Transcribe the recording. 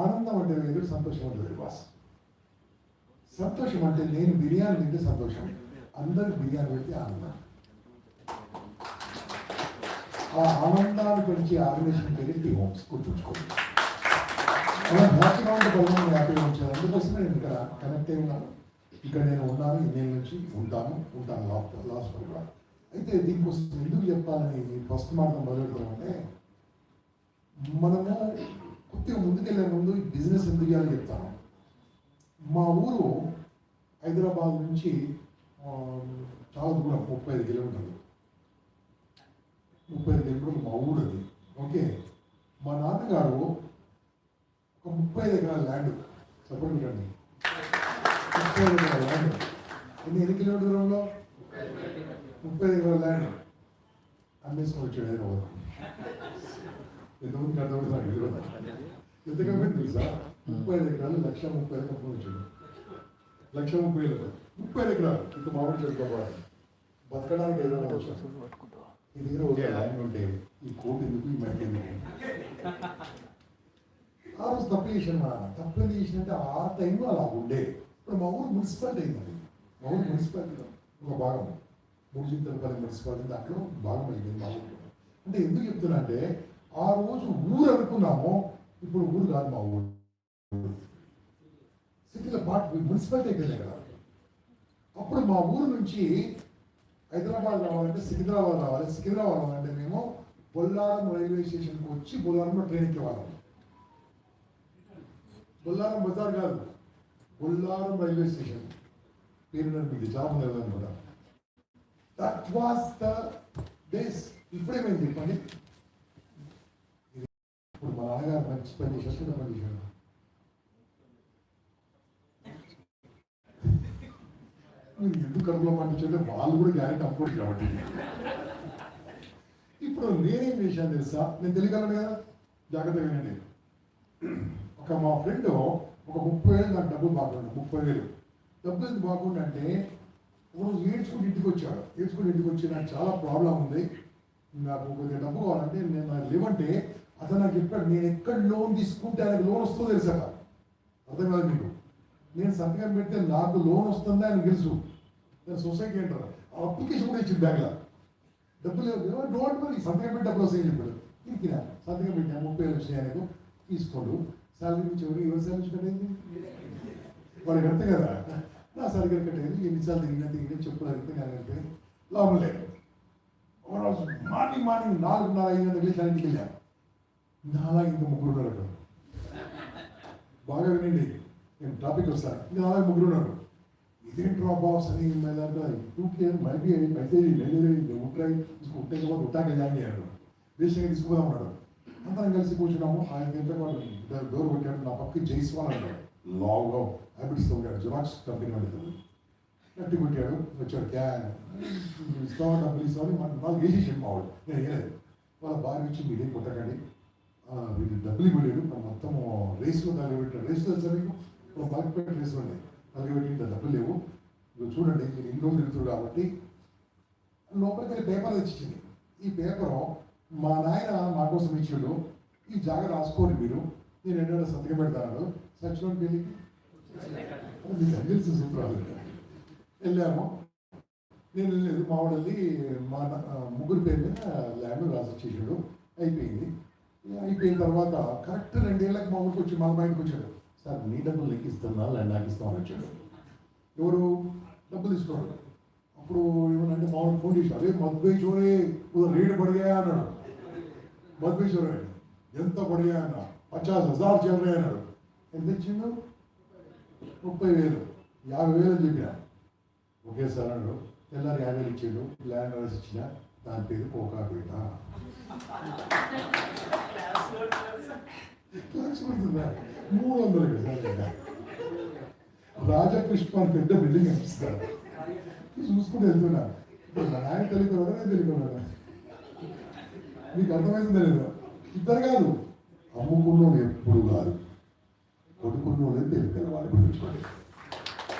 ఆనందం అంటే వేరు సంతోషం అంటే వేరు బాస్ సంతోషం అంటే నేను బిర్యానీ తింటే సంతోషం. అందరూ బిర్యానీ పెడితే ఆనందం. ఆ ఆనందాన్ని గురించి ఆర్గనైజేషన్ పేరు టీ హోమ్స్ గుర్తుంచుకోండి. అలా హ్యాపీగా ఉంటే హ్యాపీగా ఉంచారు అందుకోసమే నేను ఇక్కడ కనెక్ట్ అయి ఉన్నాను. ఇక్కడ నేను ఉన్నాను ఇన్నేళ్ళ నుంచి ఉంటాను ఉంటాను లాస్ట్ లాస్ట్ కూడా. అయితే దీనికోసం ఎందుకు చెప్పాలని ఫస్ట్ మాట మొదలెడతామంటే మనము కొద్దిగా ముందుకెళ్ళే ముందు ఈ బిజినెస్ ఎందుకు చేయాలని చెప్తాను. మా ఊరు హైదరాబాద్ నుంచి చాలా దూరం ముప్పై ఐదు కిలోమీటర్లు. ముప్పై ఐదు కిలోమీటర్లు మా ఊరు అది. ఓకే? మా నాన్నగారు ఒక ముప్పై ఐదు ఎకరాల ల్యాండ్ సపోర్ట్ రండి ముప్పై ఐదు ఎకరాల ల్యాండ్. ఎన్ని ఎన్ని కిలోమీటర్ దూరంలో? ముప్పై ఐదు ఎకరాల ల్యాండ్. అమ్మేసుకొని వచ్చాడు హైదరాబాద్. ఎంతమందికి అర్థమవుతుంది నాకు తెలియదు ఎంత కంపెనీ తెలుసా ముప్పై ఐదు ఎకరాలు లక్ష ముప్పై ఐదు కంపెనీ వచ్చింది లక్ష ముప్పై ఐదు ముప్పై ఐదు ఎకరాలు ఇంకా మామూలు చేసుకోవాలి బతకడానికి ఏదైనా వచ్చాను ఈ దగ్గర ఒకే ల్యాండ్ ఉంటే ఈ కోటి ఎందుకు ఈ మైక్ ఎందుకు ఆ రోజు తప్పు చేసిన మా తప్పు ఎందుకు చేసినంటే ఆ టైంలో అలా ఉండే ఇప్పుడు మా ఊరు మున్సిపాలిటీ అయింది మా ఊరు మున్సిపాలిటీలో ఒక భాగం మూడు చింతలపల్లి మున్సిపాలిటీ దాంట్లో భాగం అయింది మా ఊరు అంటే ఎందుకు చెప్తున్నా అంటే ఆ రోజు ఊరు అనుకున్నాము. ఇప్పుడు ఊరు కాదు మా ఊరు. సిటీలో పార్ట్ మున్సిపాలిటీ అయిపోయింది కదా. అప్పుడు మా ఊరు నుంచి హైదరాబాద్ రావాలంటే సికింద్రాబాద్ రావాలి. సికింద్రాబాద్ రావాలంటే మేము బొల్లారం రైల్వే స్టేషన్కి వచ్చి బొల్లారంలో ట్రైన్ ఎక్కేవాళ్ళం బొల్లారం బజార్ కాదు. Bollaram railway station. పేరు నడిపింది జాబ్ మంది దట్ వాస్ ద డేస్ ఇప్పుడేమైంది చెప్పండి? బాగా మంచి పని చేస్తున్న పని చేశాడు ఎందుకు కడుపులో పండించంటే వాళ్ళు కూడా గ్యారెంటీ అప్పుడు కాబట్టి. ఇప్పుడు నేనేం చేశాను తెలుసా? నేను తెలియగలను కదా? జాగ్రత్తగా నేను ఒక మా ఫ్రెండ్ ఒక ముప్పై వేలు నాకు డబ్బులు బాగుండు ముప్పై వేలు. డబ్బులు ఎందుకు బాగుండు అంటే ఒకరోజు ఏడ్చుకుంటూ ఇంటికి వచ్చాడు. ఏడ్చుకుంటూ ఇంటికి వచ్చి నాకు చాలా ప్రాబ్లం ఉంది. నాకు కొద్దిగా డబ్బు కావాలంటే నేను లేవంటే అతను నాకు చెప్పాడు నేను ఎక్కడ లోన్ తీసుకుంటే ఆయనకు లోన్ వస్తుందో తెలుసా అర్థం కాదు మీకు? నేను సంతకం పెడితే నాకు లోన్ వస్తుందా అని తెలుసు. నేను సొసైటీ అంటారు. అప్లికేషన్ కూడా ఇచ్చింది బ్యాంక్లో. డబ్బులు డోంట్ మరి సంతకం పెట్టి డబ్బులు వస్తాయని చెప్పాడు. ఇరికినా సంతకం పెట్టాను ముప్పై వేలు వచ్చినాయి ఆయనకు. తీసుకోడు. శాలరీ నుంచి ఎవరు? ఎవరు శాలరీ నుంచి కట్టేది? వాడు అర్థం కదా. నా సరిగ్గా కట్టేది. ఎన్నిసార్లు తిరిగినా తిరిగినా చెప్పులు అడిగితే నేను అంటే లాభం లేదు. మార్నింగ్ మార్నింగ్ నాలుగున్నర ఐదు గంటలకు వెళ్ళి వెళ్ళాను నాలా ఇంకా ముగ్గురు ఉన్నారు అక్కడ. బాగా వినండి నేను టాపిక్ వస్తాను ఇంకా నాలా ముగ్గురు ఉన్నారు. ఇదేం డ్రాప్ ఆఫ్స్ అని దాంట్లో. టూ కేర్ మళ్ళీ మెసేజ్ లేదు ఉంటాయి ఉంటాయి కూడా ఉంటాక జాయిన్ అయ్యాడు దేశంగా తీసుకుపోదాం అన్నాడు. అందరం కలిసి కూర్చున్నాము. ఆయన గంట వాళ్ళు డోర్ కొట్టాడు నా పక్కకి జైస్వాల్ అన్నాడు. లావుగా హ్యాబిట్స్తో ఉన్నాడు జిరాక్స్ కంపెనీ నడుతుంది గట్టి కొట్టాడు. వచ్చాడు క్యాన్ ఇస్తామని డబ్బులు ఇస్తామని నాకు వేసేసాడు మా వాడు. నేను వాళ్ళ భార్య ఇచ్చి మీడియం కొట్టకండి. డబ్బులు ఇవ్వలేడు మనం మొత్తం రేసులో తగలబెట్టాడు పెట్టిన తెలుసా మీకు ఒక బాగా రేసు ఉన్నాయి తగలబెట్టి డబ్బులు లేవు. చూడండి మీరు ఇన్ని రోజులు కాబట్టి. లోపలికి పేపర్ తెచ్చింది ఈ పేపరు మా నాయన మా కోసం ఇచ్చిండు. ఈ జాగా రాసుకోండి మీరు. నేను ఎన్నో సంతకం పెడతాను సచివాలయం పెళ్ళికి? మీకు తెలుసు సూత్రాలు వెళ్ళాము. నేను వెళ్ళలేదు. మా వాడు వెళ్ళి మా నా- ముగ్గురు పేరు మీద ల్యాండ్ రాసి వచ్చేసాడు అయిపోయింది. అయిపోయిన తర్వాత కరెక్ట్ రెండేళ్ళకి మా ఊరికి వచ్చి మా బయటకు వచ్చాడు. సార్ నీ డబ్బులు నీకు ఇస్తున్నా ల్యాండ్ నాకు ఇస్తామని వచ్చాడు. ఎవరు? డబ్బులు తీసుకోడు అప్పుడు ఏమనంటే మా వాడు ఫోన్ అరే మద్భై చోరే రేటు పడిగా అన్నాడు. మద్భై చోరే ఎంత పడిగా అన్న పచాస్ హజార్ చల్ అన్నాడు. ఎంత ఇచ్చిండు? ముప్పై వేలు. యాభై వేలు అని చెప్పిన. ఒకేసారి అన్నాడు తెల్లారి యాభై వేలు ఇచ్చిండు ల్యాండ్ ఇచ్చిన. దాని పేరు కోకాపేట లక్ష్మణుడా, మూడు వందలు కదా రాజపుష్ప అని పెద్ద బిల్డింగ్ అనిపిస్తాడు చూసుకుంటూ వెళ్తున్నా. నా నాయన తెలియదు నేను తెలియదు మీకు అర్థమైంది లేదు ఇద్దరు కాదు. అమ్ముకున్నోడు ఎప్పుడు కాదు. కొడుకున్నోడే తెలియదు వాళ్ళు గుర్తుంచుకోండి